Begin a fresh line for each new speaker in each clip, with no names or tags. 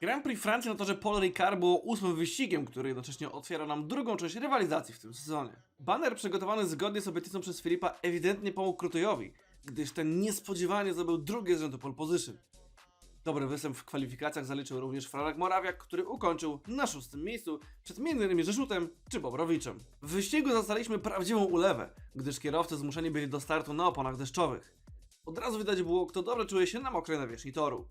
Grand Prix Francji na torze Paul Ricard było ósmym wyścigiem, który jednocześnie otwiera nam drugą część rywalizacji w tym sezonie. Banner przygotowany zgodnie z obietnicą przez Filipa ewidentnie pomógł Krutojowi, gdyż ten niespodziewanie zdobył drugie z rzędu pole position. Dobry występ w kwalifikacjach zaliczył również Franek Morawiak, który ukończył na szóstym miejscu przed m.in. Rzeszutem czy Bobrowiczem. W wyścigu zastaliśmy prawdziwą ulewę, gdyż kierowcy zmuszeni byli do startu na oponach deszczowych. Od razu widać było, kto dobrze czuje się na mokrej nawierzchni toru.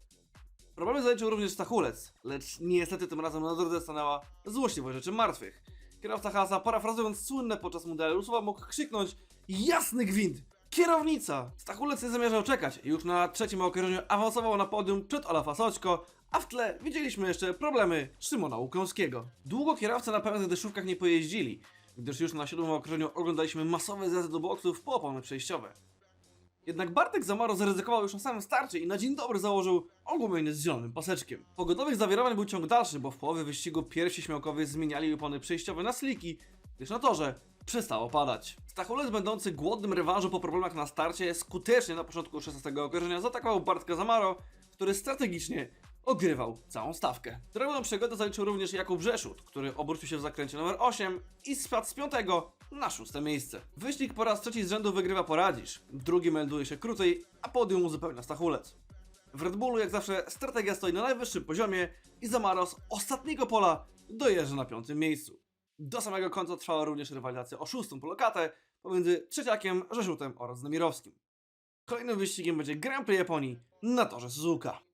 Problemy zaliczył również Stachulec, lecz niestety tym razem na drodze stanęła złośliwość rzeczy martwych. Kierowca Hasa, parafrazując słynne podczas mundialu słowa, mógł krzyknąć Jasny gwint! Kierownica! Stachulec nie zamierzał czekać i już na trzecim okrążeniu awansował na podium przed Olafa Soćko, a w tle widzieliśmy jeszcze problemy Szymona Łukowskiego. Długo kierowcy na pełnych deszczówkach nie pojeździli, gdyż już na siódmym okrążeniu oglądaliśmy masowe zjazdy do boksów po opony przejściowe. Jednak Bartek Zamaro zaryzykował już na samym starcie i na dzień dobry założył ogólny z zielonym paseczkiem. Pogodowych zawirowań był ciąg dalszy, bo w połowie wyścigu pierwsi śmiałkowie zmieniali opony przejściowe na sliki, gdyż na torze przestało padać. Stachulec będący głodnym rewanżu po problemach na starcie skutecznie na początku 16 okrążenia zaatakował Bartka Zamaro, który strategicznie ogrywał całą stawkę. Drogą przygodę zaliczył również Jakub Rzeszut, który obrócił się w zakręcie numer 8 i spadł z 5 na szóste miejsce. Wyścig po raz trzeci z rzędu wygrywa Poradzisz, drugi melduje się krócej, a podium uzupełnia Stachulec. W Red Bullu jak zawsze strategia stoi na najwyższym poziomie i Zamaro z ostatniego pola dojeżdża na piątym miejscu. Do samego końca trwała również rywalizacja o szóstą polokatę pomiędzy Trzeciakiem, Rzeszutem oraz Demirowskim. Kolejnym wyścigiem będzie Grand Prix Japonii na torze Suzuka.